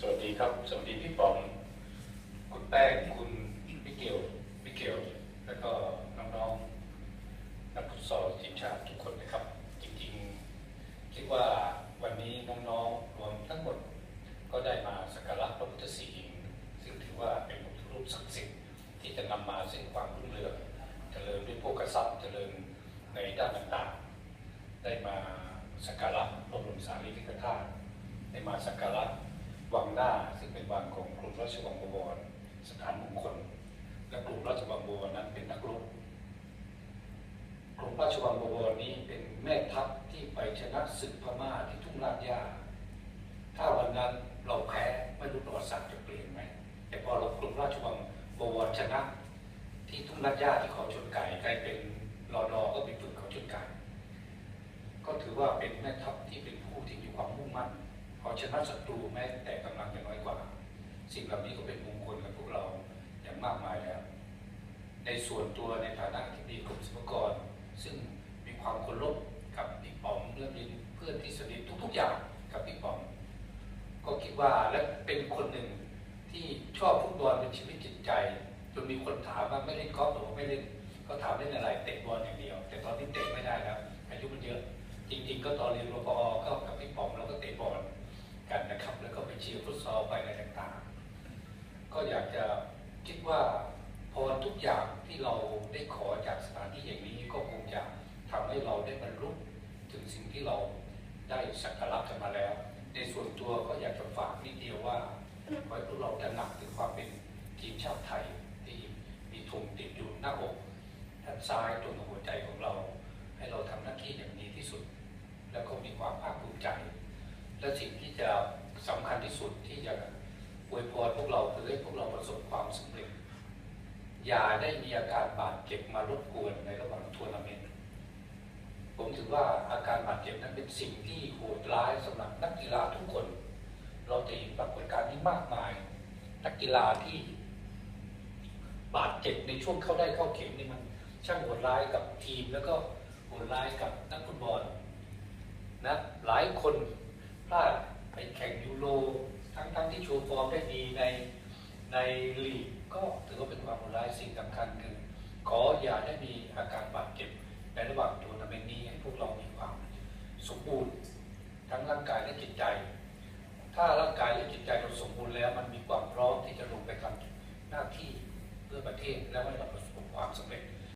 สวัสดีครับ สวัสดีพี่ป๋อง คุณแป้ง คุณมิเกลมิเกลแล้วก็น้องๆนักฟุตซอลทีมชาติทุกคนนะครับ จริงๆ คิดว่าวันนี้น้องๆรวมทั้งหมดก็ได้มาสักการะพระพุทธศีหิงซึ่งถือว่าเป็นพระพุทธรูปศักดิ์สิทธิ์ที่จะนำมาซึ่งความรุ่งเรืองเจริญด้วยพวกกษัตริย์เจริญในด้านต่างๆ ได้มาสักการะพระบรมสารีริกธาตุได้มาสักการะ วังหน้าซึ่งเป็นวังของกรุงราชวังบวรสถานมงคลและกรุงราชวังบวรนั้นเป็นนักรบกรุงราชวังบวรนี้เป็นแม่ทัพที่ไปชนะศึกพม่าที่ทุ่งลาดยาถ้าวันนั้นเราแพ้ไม่รู้ประวัติศาสตร์จะเปลี่ยนไหมแต่พอเรากรุงราชวังบวรชนะ ที่ทุ่งลาดยาที่เขาชนไก่กลายเป็นรอดอก็ไปฝึกเขาชนไก่ก็ถือว่าเป็นแม่ทัพที่เป็นผู้ที่มีความมุ่งมั่น เอาชนะศัตรูแม้แต่กำลังจะน้อยกว่า สิ่งเหล่านี้ก็เป็นมงคลกับพวกเราอย่างมากมายแล้ว ในส่วนตัวในฐานะที่มีกรมสรรพากรซึ่งมีความเคารพกับพี่ป๋อมและเป็นเพื่อนที่สนิททุก ๆ อย่างกับพี่ป๋อมก็คิดว่าและเป็นคนหนึ่งที่ชอบฟุตบอลเป็นชีวิตจิตใจจนมีคนถามว่าไม่เล่นกอล์ฟหรือว่าไม่เล่นก็ถามเล่นอะไรเตะบอลอย่างเดียว แต่ตอนนี้เตะไม่ได้แล้วอายุมันเยอะ จริง ๆ ก็ตอนเรียนรปอพอมเราก็เตะบอลกันนะครับ แล้วก็ไปเชียฟุตซอลไปอะไรต่างๆ ก็อยากจะคิดว่าพรทุกอย่างที่เราได้ขอจากสถานที่อย่างนี้ก็คงจะทำให้เราได้บรรลุถึงสิ่งที่เราได้สักการะกันมาแล้ว ในส่วนตัวก็อยากจะฝากนิดเดียวว่าขอให้พวกเราตระหนักถึงความเป็นทีมชาติไทยที่มีธงติดอยู่หน้าอกด้านซ้ายตรงหัวใจของเรา ให้เราทำหน้าที่อย่างดีที่สุด แล้วก็มีความภาคภูมิใจ และสิ่งที่จะ สำคัญที่สุดที่จะอวยพรพวกเราคือให้พวกเราประสบความสำเร็จ อย่าได้มีอาการบาดเจ็บมารบกวนในระหว่างทัวร์นาเมนต์ผมถือว่าอาการบาดเจ็บนั้นเป็นสิ่งที่โหดร้ายสำหรับนักกีฬาทุกคน เราจะเห็นปรากฏการณ์ที่มากมาย นักกีฬาที่บาดเจ็บในช่วงเข้าได้เข้าเข็มนี่มัน ช่างโหดร้ายกับทีมแล้วก็โหดร้ายกับนักฟุตบอลนะหลายคนพลาด ไปแข่งยูโรทั้งทั้งที่โชว์ฟอร์มได้ดีในในลีกก็ถือว่าเป็นความร้ายสิ่งสำคัญคือ ขออย่าได้มีอาการบาดเจ็บในระหว่างทัวร์นาเมนต์นี้ให้พวกเรามีความสมบูรณ์ทั้งร่างกายและจิตใจ ถ้าร่างกายและจิตใจเราสมบูรณ์แล้ว มันมีความพร้อมที่จะลงไปทำหน้าที่เพื่อประเทศและให้เราประสบความสำเร็จ